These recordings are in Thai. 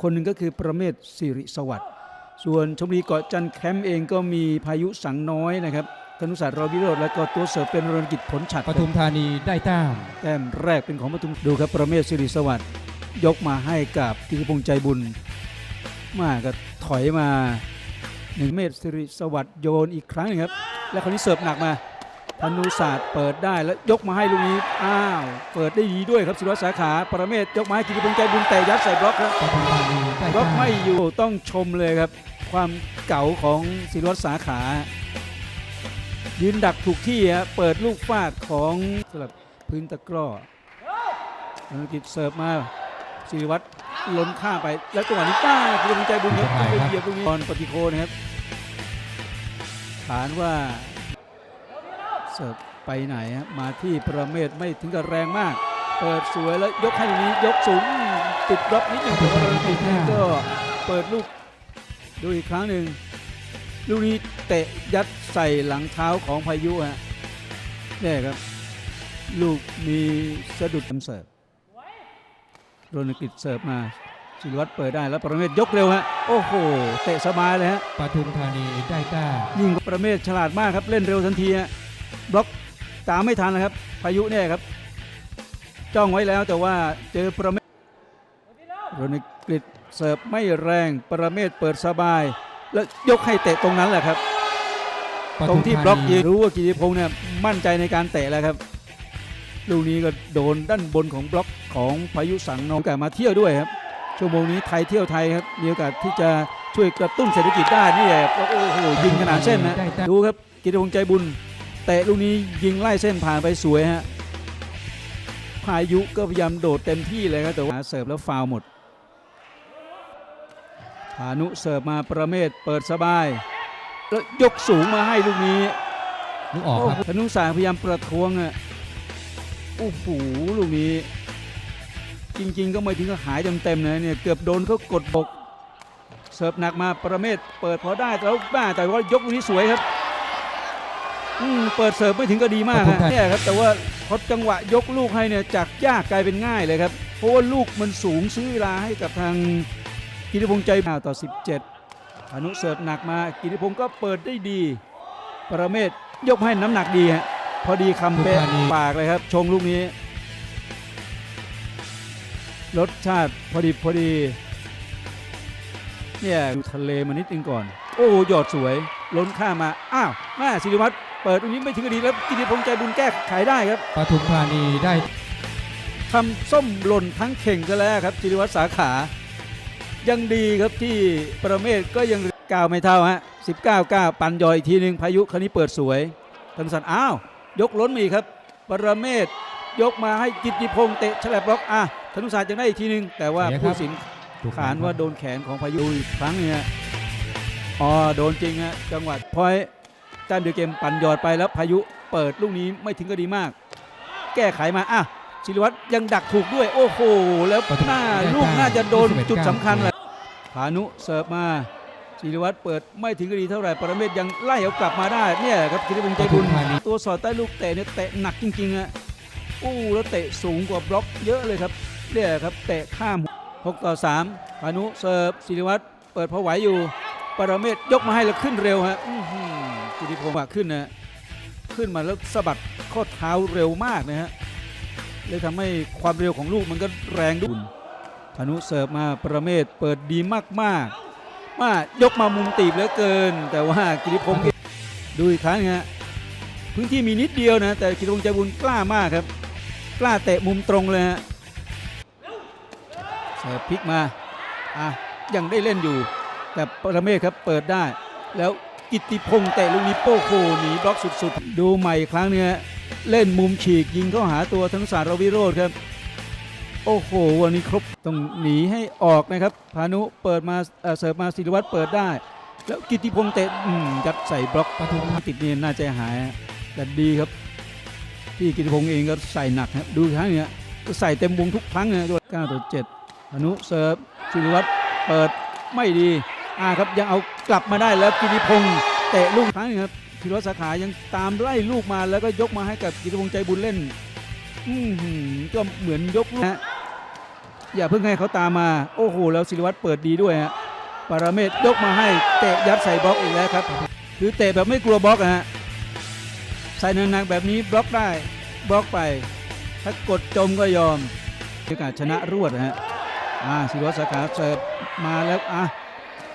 คนหนึ่งก็คือประเมศสิริสวัสดิ์ส่วนชมบุรีเกาะจันทร์แคมป์เองก็มีพายุสังน้อยนะครับธนุศาสตร์รอวิโรธและก็ตัวเสิร์ฟเป็นรณกิจผลฉัดปทุมธานีได้แต้มแต้มแรกเป็นของปทุมดูครับประเมศสิริสวัสดิ์ยกมาให้กับกิติพงษ์ใจบุญ มาก็ถอยมาหนึ่งเมตรสิริสวัสดิ์โยนอีกครั้งหนึงครับ แล้วคราวนี้เสิร์ฟหนักมา ธนุศาสตร์เปิดได้แล้วยกมาให้ลูกนี้อ้าวเปิดได้ดีด้วยครับศิริวัฒน์สาขาประเมศยกมาให้กิติพงษ์ใจบุญแต่ยัดใส่บล็อกครับปทุมธานีได้บล็อกไม่อยู่ต้องชมเลยครับ ความเก่าของศิริวัฒน์สาขา ยืนดักถูกที่ฮะเปิดลูกฟาดของสลับพื้นตะกร้อธนกิจเสิร์ฟมาศิริวัตรล้นข้าไปแล้วจังหวะนี้ป้าคือใจบุญครับไปเหยียบตรงนี้บอลปฏิโคนะครับฐานว่า เสิร์ฟไปไหนฮะมาที่ประเมศไม่ถึงกับแรงมาก เปิดสวยแล้วยกให้ตรงนี้ยกสูงติดบล็อกนิดหนึงของธนกิจนี่ก็เปิดลูกดูอีกครั้งหนึ่งลูกนี้เตะยัดใส่หลังเท้าของพายุฮะนี่ครับ ลูกมีสะดุดทำเสิร์ฟโรนกิจเสิร์ฟมาศิริวัตรเปิดได้แล้วประเมศยกเร็วฮะโอ้โหเตะสบายเลยฮะปทุมธานีได้แต้มยิงประเมศฉลาดมากครับเล่นเร็วทันทีฮะ บล็อกตามไม่ทันนะครับ พายุเนี่ยครับ จ้องไว้แล้วแต่ว่าเจอประเมศโรนกิจเสิร์ฟไม่แรงประเมศเปิดสบาย แล้วยกให้เตะตรงนั้นแหละครับปตรงที่ธานีบล็อกยืนรู้ว่ากิติพงษ์เนี่ยมั่นใจในการเตะแล้วครับลูกนี้ก็โดนด้านบนของบล็อกของพายุสังนองโอกาสมาเที่ยวด้วยครับชั่วโมงนี้ไทยเที่ยวไทยครับมีโอกาสที่จะช่วยกระตุ้นเศรษฐกิจได้นี่แหละโอ้โหยิงขนาดเส้นนะได้แต้มดูครับกิติพงษ์ใจบุญ เตะลูกนี้ยิงไล่เส้นผ่านไปสวยฮะพายุก็พยายามโดดเต็มที่เลยครับแต่ว่าเสิร์ฟแล้วฟาวล์หมดพานุเสิร์ฟมาประเมศเปิดสบาย แล้วยกสูงมาให้ลูกนี้ลูกออกโอ้ครับโหธนุสารพยายามประท้วงอะโอ้โหลูกนี้ จริง ๆ ก็ไม่ถึงกับหายเต็มๆนะเนี่ยเกือบโดนเขากดบก เสิร์ฟหนักมาประเมศเปิดพอได้แล้วบ้าแต่ว่ายกลูกนี้สวยครับ อืมเปิดเสิร์ฟไม่ถึงก็ดีมากฮะเนี่ยครับแต่ว่าพอจังหวะยกลูกให้เนี่ยจากยากกลายเป็นง่ายเลยครับ เพราะว่าลูกมันสูงซื้อเวลาให้กับทางกิติพงษ์ใจมาต่อ 17 อนุเสิร์ฟหนักมากิติพงศ์ก็เปิดได้ดี ประเมศยกให้น้ำหนักดีฮะพอดีคำเป๊ะปากเลยครับ ชงลูกนี้ รสชาติพอดีพอดี เนี่ยดูทะเลมานิดนึงก่อน โอ้หยอดสวย ล้นข้ามมา อ้าวแม่ศิริวัตร เปิดตรงนี้ไม่ถึงกับดีแล้วกิติพงษ์ใจบุญแก้ไขได้ครับปทุมธานีได้ทำส้มหล่นทั้งเข่งซะแล้วครับจิริวัตรสาขา ยังดีครับที่ประเมศก็ยังกาวไม่เท่าฮะ19 9ปันยอยอีกทีหนึ่งพายุคันนี้เปิดสวยธนสันอ้าว ยกล้นมาอีกครับ ประเมศยกมาให้กิตติพงษ์เตะฉลับบล็อกอะธนุศาสตร์ยังได้อีกทีหนึ่งแต่ว่าเสียครับผู้สินถูกขานว่าโดนแขนของพายุอีกครั้งเนี่ยอ๋อโดนจริงฮะจังหวะพอย แต้มเดียวเกมปั่นยอดไปแล้วพายุเปิดลูกนี้ไม่ถึงก็ดีมาก แก้ไขมาอะศิริวัตรยังดักถูกด้วย โอ้โห แล้วหน้าลูกน่าจะโดนจุดสำคัญเลยพานุเสิร์ฟมาศิริวัตรเปิดไม่ถึงก็ดีเท่าไหร่ปรเมศยังไล่เอากลับมาได้เนี่ยครับกิติพงษ์ใจบุญปทุมธานีตัวสอดใต้ลูกเตะเนี่ยเตะหนักจริงๆอะอู้แล้วเตะสูงกว่าบล็อกเยอะเลยครับเนี่ยครับเตะข้าม 6 ต่อ3พานุเสิร์ฟศิริวัตรเปิดพอไหวอยู่ ปรเมศยกมาให้แล้วขึ้นเร็วฮะอื้อหือ กิติพงศ์ขึ้นนะขึ้นมาแล้วสะบัดข้อเท้าเร็วมากนะฮะเลยทำให้ความเร็วของลูกมันก็แรงดุนพานุเสิร์ฟมาประเมศเปิดดีมากๆมายกมามุมตีบเหลือเกิน แต่ว่ากิติพงศ์ดูอีกครั้งฮะพื้นที่มีนิดเดียวนะแต่กิติพงศ์ใจบุญกล้ามากครับ กล้าเตะมุมตรงเลยฮะเสิร์ฟพลิกมาอะยังได้เล่นอยู่ แต่ประเมศครับเปิดได้แล้ว กิติพงษ์เตะลูกนี้โป้โคหนีบล็อกสุดๆ ดูใหม่ครั้งเนี้ยเล่นมุมฉีกยิงเข้าหาตัวทั้งสารวิโรธครับ โอ้โห วันนี้ครบต้องหนีให้ออกนะครับ พานุเปิดมาเสิร์ฟมาศิริวัตรเปิดได้ แล้วกิติพงษ์เตะอืมยัดใส่บล็อกปทุมติดเนี่ยน่าใจหายแต่ดีครับ ที่กิติพงษ์เองก็ใส่หนักครับดูครั้งเนี้ยก็ใส่เต็มวงทุกครั้งนะด้วย9ต่อ7อนุเสิร์ฟศิริวัตรเปิดไม่ดี อ่าครับยังเอากลับมาได้แล้วกิติพงษ์เตะลูกครั้งหนึงครับธีรวัตสาขายังตามไล่ลูกมาแล้วก็ยกมาให้กับกิติพงษ์ใจบุญเล่นอือหือก็เหมือนยกนะอย่าเพิ่งให้เขาตามมาโอ้โหแล้วศิริวัตรเปิดดีด้วยฮะปารเมศยกมาให้เตะยัดใส่บล็อกอีกแล้วครับ คือเตะแบบไม่กลัวบล็อกอะฮะใส่หนักๆแบบนี้บล็อกได้บล็อกไป ถ้ากดจมก็ยอมโอกาสชนะรวดนะฮะอ่าศิริวัตรสาขาเสิร์ฟมาแล้วอะ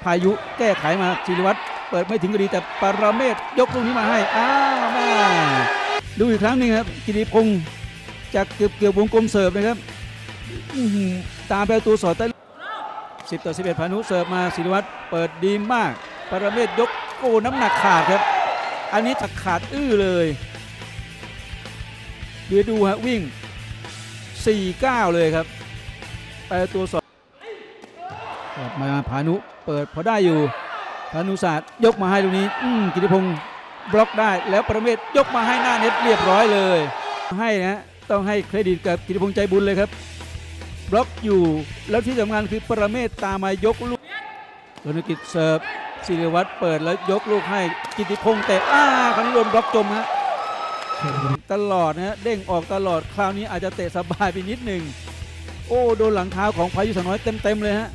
พายุแก้ไขมาศิริวัตรเปิดไม่ถึงก็ดีแต่ปารเมศยกลูกนี้มาให้ อ้าวแม่ดูอีกครั้งหนึงครับกิติพงศ์จากเกือบเกือบวงกลมเสิร์ฟนะครับตามไปตัวสอดใต้สิบต่อสิบเอ็ดพานุเสิร์ฟมาศิริวัตรเปิดดีมากปารเมศยกโอ้น้ำหนักขาดครับ อันนี้ตักขาดอื้อเลยเดี๋ยวดูฮะวิ่ง 4-9 เลยครับไปตัวสองเปิด มาพานุเปิดพอได้อยู่พานุศาสตร์ยกมาให้ตรงนี้กิติพงศ์บล็อกได้แล้วประเมศยกมาให้หน้าเน็ตเรียบร้อยเลย ให้นะต้องให้เครดิตกับกิติพงศ์ใจบุญเลยครับ บล็อกอยู่แล้วที่สำคัญคือประเมศตามมายกลูกธนกิจเสิร์ฟศิริวัตรเปิดแล้วยกลูกให้กิติพงศ์เตะอ้าคราวนี้โดนบล็อกจมฮะตลอดนะเด้งออกตลอดคราวนี้อาจจะเตะสบายไปนิดหนึ่งโอ้โดนหลังเท้าของพายุสน้อยเต็มๆเลยฮะ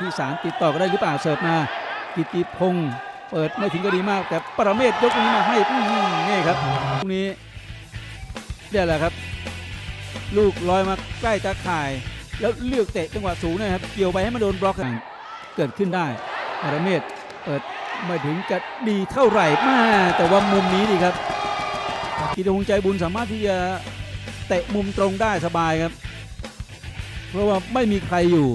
ที่สารติดต่อก็ได้หรือเปล่าเสิร์ฟมา กิติพงศ์เปิดไม่ถึงก็ดีมาก แต่ปรเมศยกนี้มาให้นี่ครับตรงนี้เนี่ยแหละครับ ลูกลอยมาใกล้ตาข่าย แล้วเลือกเตะจังหวะสูงนะครับ เกี่ยวไปให้มันโดนบล็อกเกิดขึ้นได้ปรเมศเปิดไม่ถึงจะดีเท่าไหร่มาแต่ว่ามุมนี้ดีครับกิติพงษ์ใจบุญสามารถที่จะเตะมุมตรงได้สบายครับ เพราะว่าไม่มีใครอยู่